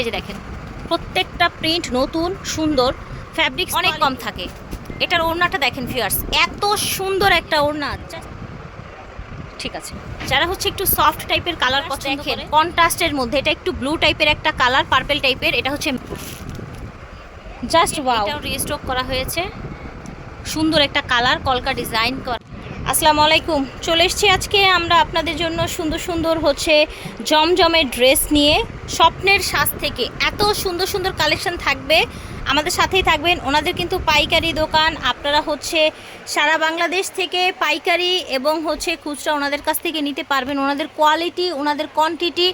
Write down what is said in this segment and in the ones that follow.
এই যে দেখেন প্রত্যেকটা প্রিন্ট নতুন সুন্দর ফ্যাব্রিক অনেক কম থাকে। এটার ওড়নাটা দেখেন ফিয়ার্স এত সুন্দর একটা ওড়না। ঠিক আছে। যারা হচ্ছে একটু সফট টাইপের কালার পছন্দ দেখেন কন্ট্রাস্টের মধ্যে এটা একটু ব্লু টাইপের একটা কালার পার্পেল টাইপের এটা হচ্ছে জাস্ট ওয়াও রিস্টক করা হয়েছে। সুন্দর একটা কালার কলকা ডিজাইন করা। আসসালামু আলাইকুম। চলে এসেছি আজকে আমরা আপনাদের জন্য সুন্দর সুন্দর হচ্ছে জমজমের ড্রেস নিয়ে স্বপ্নের সাজ থেকে। এত সুন্দর সুন্দর কালেকশন থাকবে। আমাদের সাথেই থাকবেন ওনাদের কিন্তু পাইকারি দোকান। আপনারা হচ্ছে সারা বাংলাদেশ থেকে পাইকারি এবং হচ্ছে খুচরা ওনাদের কাছ থেকে নিতে পারবেন। ওনাদের কোয়ালিটি, ওনাদের কোয়ান্টিটি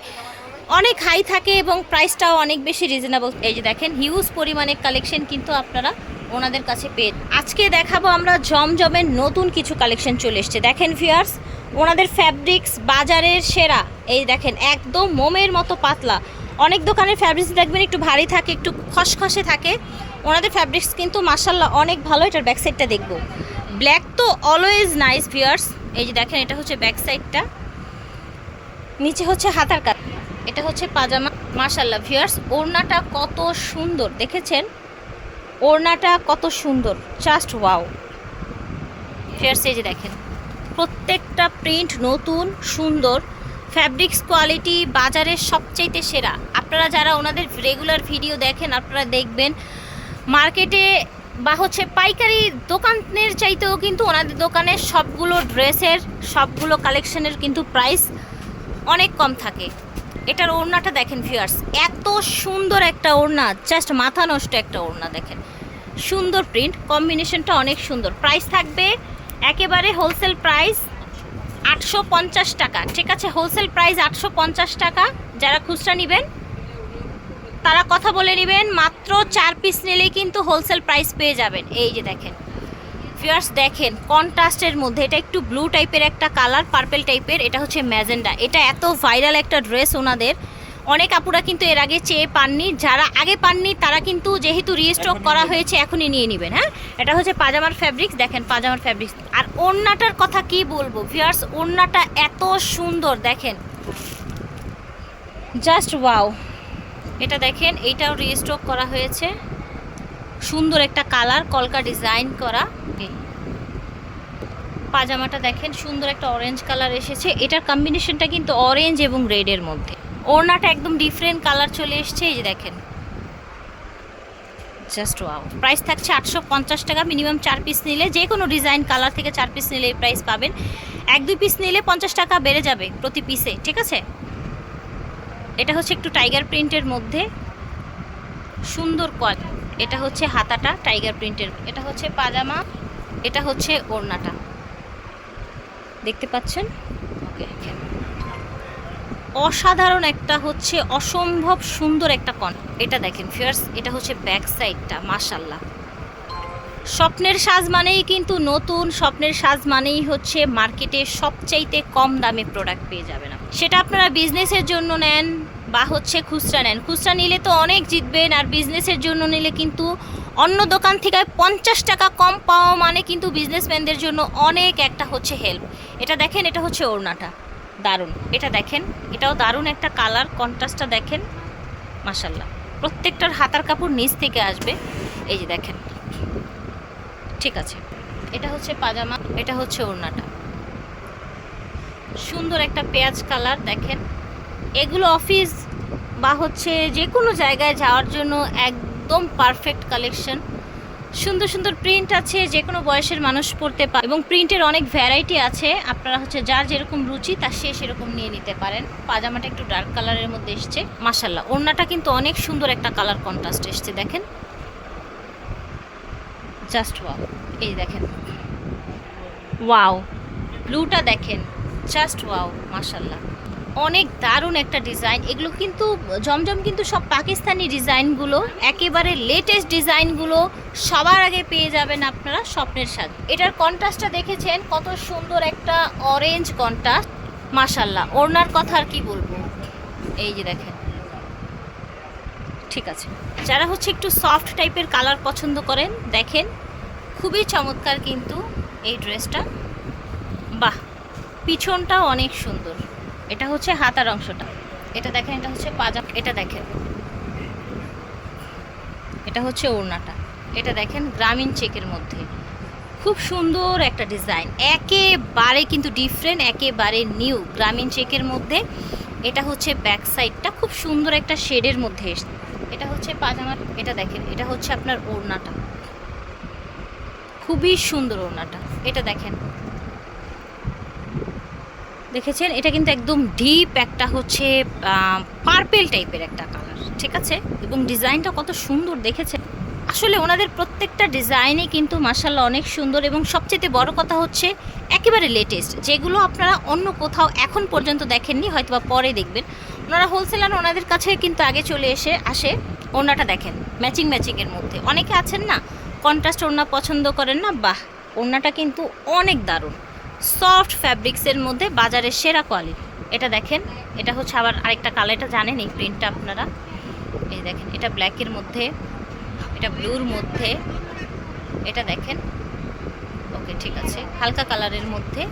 অনেক হাই থাকে এবং প্রাইসটাও অনেক বেশি রিজনেবল এই যে দেখেন হিউজ পরিমাণে কালেকশন কিন্তু আপনারা ওনাদের কাছে পেয়ে আজকে দেখাবো আমরা জমজমের নতুন কিছু কালেকশন চলে এসছে। দেখেন ভিয়ার্স ওনাদের ফ্যাব্রিক্স বাজারের সেরা। এই দেখেন, একদম মোমের মতো পাতলা। অনেক দোকানের ফ্যাব্রিক্স দেখবেন একটু ভারী থাকে, একটু খসখসে থাকে। ওনাদের ফ্যাব্রিক্স কিন্তু মাসাল্লাহ অনেক ভালো, এটার ব্যাক সাইডটা দেখব। ব্ল্যাক তো অলওয়েজ নাইস ভিয়ার্স এই যে দেখেন, এটা হচ্ছে ব্যাক সাইডটা নিচে হচ্ছে হাতার কাজ। এটা হচ্ছে পাজামা। মাশাল্লাহ ভিউয়ার্স ওড়নাটা কত সুন্দর, দেখেছেন? ওড়নাটা কত সুন্দর জাস্ট ওয়াও ভিউয়ার্স এই যে দেখেন, প্রত্যেকটা প্রিন্ট নতুন, সুন্দর ফ্যাব্রিক্স কোয়ালিটি বাজারের সবচাইতে সেরা। আপনারা যারা ওনাদের রেগুলার ভিডিও দেখেন, আপনারা দেখবেন মার্কেটে বা হচ্ছে পাইকারি দোকানের চাইতেও কিন্তু ওনাদের দোকানে সবগুলো ড্রেসের সবগুলো কালেকশনের কিন্তু প্রাইস অনেক কম থাকে। এটার ওড়নাটা দেখেন ভিউয়ার্স এত সুন্দর একটা ওড়না জাস্ট মাথা নষ্ট একটা ওড়না দেখেন। সুন্দর প্রিন্ট কম্বিনেশনটা অনেক সুন্দর। প্রাইস থাকবে একেবারে হোলসেল প্রাইস আটশো পঞ্চাশ টাকা, ঠিক আছে? হোলসেল প্রাইস আটশো পঞ্চাশ টাকা, যারা খুচরা নেবেন, তারা কথা বলে নেবেন, মাত্র চার পিস নিলেই কিন্তু হোলসেল প্রাইস পেয়ে যাবেন। এই যে দেখেন ফিয়ার্স দেখেন কন্ট্রাস্টের মধ্যে এটা একটু ব্লু টাইপের একটা কালার পার্পেল টাইপের এটা হচ্ছে ম্যাজেন্ডা। এটা এত ভাইরাল একটা ড্রেস ওনাদের। অনেক আপুরা কিন্তু এর আগে চেয়ে পাননি যারা আগে পাননি তারা কিন্তু যেহেতু রিস্টক করা হয়েছে এখনই নিয়ে নেবেন হ্যাঁ? এটা হচ্ছে পাজামার ফ্যাব্রিক্স দেখেন পাজামার ফ্যাব্রিক্স আর ওড়নাটার কথা কি বলব ভিয়ার্স ওড়নাটা এত সুন্দর দেখেন। জাস্ট ওয়াও এটা দেখেন এইটাও রিস্টক করা হয়েছে। সুন্দর একটা কালার কলকা ডিজাইন করা। পাজামাটা দেখেন, সুন্দর একটা অরেঞ্জ কালার এসেছে। এটার কম্বিনেশনটা কিন্তু অরেঞ্জ এবং রেডের মধ্যে। ওড়নাটা একদম ডিফারেন্ট কালার চলে এসেছে, এই যে দেখেন। জাস্ট ওয়াও প্রাইস থাকছে আটশো পঞ্চাশ টাকা মিনিমাম চার পিস নিলে যে কোনো ডিজাইন কালার থেকে চার পিস নিলে এই প্রাইস পাবেন। এক, দুই পিস নিলে পঞ্চাশ টাকা বেড়ে যাবে প্রতি পিসে ঠিক আছে? এটা হচ্ছে একটু টাইগার প্রিন্টের মধ্যে। সুন্দর কোয়াল এটা হচ্ছে হাতাটা টাইগার প্রিন্টের এটা হচ্ছে পাজামা, এটা হচ্ছে ওড়নাটা। দেখতে পাচ্ছেন? ওকে অসাধারণ একটা হচ্ছে অসম্ভব সুন্দর একটা কন এটা দেখেন ফিয়ার্স এটা হচ্ছে ব্যাক সাইডটা মাশাল্লাহ স্বপ্নের সাজ মানেই কিন্তু নতুন স্বপ্নের সাজ মানেই হচ্ছে মার্কেটে সবচাইতে কম দামে প্রোডাক্ট পেয়ে যাবেন। সেটা আপনারা বিজনেসের জন্য নেন বা হচ্ছে খুচরা নেন। খুচরা নিলে তো অনেক জিতবেন আর বিজনেসের জন্য নিলে কিন্তু অন্য দোকান থেকে পঞ্চাশ টাকা কম পাওয়া মানে কিন্তু বিজনেসম্যানদের জন্য অনেক একটা হচ্ছে হেল্প এটা দেখেন, এটা হচ্ছে ওড়নাটা। দারুণ। এটা দেখেন, এটাও দারুণ একটা কালার কন্ট্রাস্টটা দেখেন মাসাল্লাহ প্রত্যেকটার হাতার কাপড় নিচ থেকে আসবে। এই যে দেখেন, ঠিক আছে। এটা হচ্ছে পাজামা, এটা হচ্ছে ওড়নাটা। সুন্দর একটা পেঁয়াজ কালার দেখেন। এগুলো অফিস বা হচ্ছে যে কোনো জায়গায় যাওয়ার জন্য একদম পারফেক্ট কালেকশন সুন্দর সুন্দর প্রিন্ট আছে যে কোনো বয়সের মানুষ পড়তে পারে এবং প্রিন্টের অনেক ভ্যারাইটি আছে। আপনারা হচ্ছে যার যেরকম রুচি, তার সে সেরকম নিয়ে নিতে পারেন। পাজামাটা একটু ডার্ক কালারের মধ্যে এসছে। মাসাল্লাহ ওড়নাটা কিন্তু অনেক সুন্দর একটা কালার কন্ট্রাস্ট এসছে, দেখেন। জাস্ট ওয়াও এই দেখেন। ওয়াও ব্লুটা দেখেন। জাস্ট ওয়াও মাশাল্লাহ অনেক দারুণ একটা ডিজাইন এগুলো কিন্তু, জমজম কিন্তু সব পাকিস্তানি ডিজাইনগুলো একেবারে লেটেস্ট ডিজাইনগুলো সবার আগে পেয়ে যাবেন আপনারা স্বপ্নের সাথে। এটার কন্ট্রাস্টটা দেখেছেন? কত সুন্দর একটা অরেঞ্জ কন্ট্রাস্ট মাশাল্লাহ ওড়নার কথা আর কি বলব? এই যে দেখেন। ঠিক আছে। যারা হচ্ছে একটু সফট টাইপের কালার পছন্দ করেন, দেখেন। খুবই চমৎকার কিন্তু এই ড্রেসটা বাহ! পিছনটাও অনেক সুন্দর। এটা হচ্ছে হাতার অংশটা। এটা দেখেন, এটা হচ্ছে পাজা, এটা দেখেন। এটা হচ্ছে ওড়নাটা। এটা দেখেন গ্রামীণ চেকের মধ্যে। খুব সুন্দর একটা ডিজাইন। একেবারে কিন্তু ডিফারেন্ট একেবারে নিউ গ্রামীণ চেকের মধ্যে। এটা হচ্ছে ব্যাক সাইডটা খুব সুন্দর একটা শেডের মধ্যে এটা হচ্ছে পাজামার এটা দেখেন, এটা হচ্ছে আপনার ওড়নাটা। খুবই সুন্দর ওড়নাটা। এটা দেখেন দেখেছেন? এটা কিন্তু একদম ডিপ একটা হচ্ছে পার্পেল টাইপের একটা কালার ঠিক আছে? এবং ডিজাইনটা কত সুন্দর দেখেছেন? আসলে ওনাদের প্রত্যেকটা ডিজাইনই কিন্তু মাসাল্লাহ অনেক সুন্দর এবং সবচেয়ে বড় কথা হচ্ছে, একেবারে লেটেস্ট যেগুলো আপনারা অন্য কোথাও এখন পর্যন্ত দেখেননি হয়তো বা পরে দেখবেন। ওনারা হোলসেলার ওনাদের কাছে কিন্তু আগে চলে এসে আসে, ওনাটা দেখেন ম্যাচিং ম্যাচিংয়ের মধ্যে। অনেকে আছেন না কন্ট্রাস্ট ওড়না পছন্দ করেন না, বাহ! ওড়নাটা কিন্তু অনেক দারুণ। সফট ফ্যাব্রিক্সের মধ্যে বাজারের সেরা কোয়ালিটি এটা দেখেন, এটা হচ্ছে আবার আরেকটা কালার এটা জানেন এই প্রিন্টটা আপনারা? এই দেখেন, এটা ব্ল্যাকের মধ্যে, এটা ব্লুর মধ্যে, এটা দেখেন। ওকে ঠিক আছে, হালকা কালারের মধ্যে।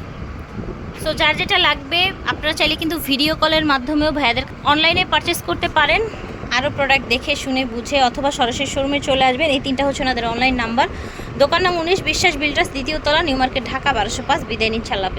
সো যার যেটা লাগবে, আপনারা চাইলে কিন্তু ভিডিও কলের মাধ্যমেও ভাইয়াদের অনলাইনে পারচেস করতে পারেন। আরও প্রোডাক্ট দেখে, শুনে, বুঝে, অথবা সরাসরি শোরুমে চলে আসবেন। এই তিনটা হচ্ছে ওনাদের অনলাইন নাম্বার দোকান নাম উনিশ বিশ্বাস বিল্ডার্স দ্বিতীয় তলা, নিউ মার্কেট, ঢাকা, বারোশো পাঁচ। বিদায় নিচ্ছে আল্লাহ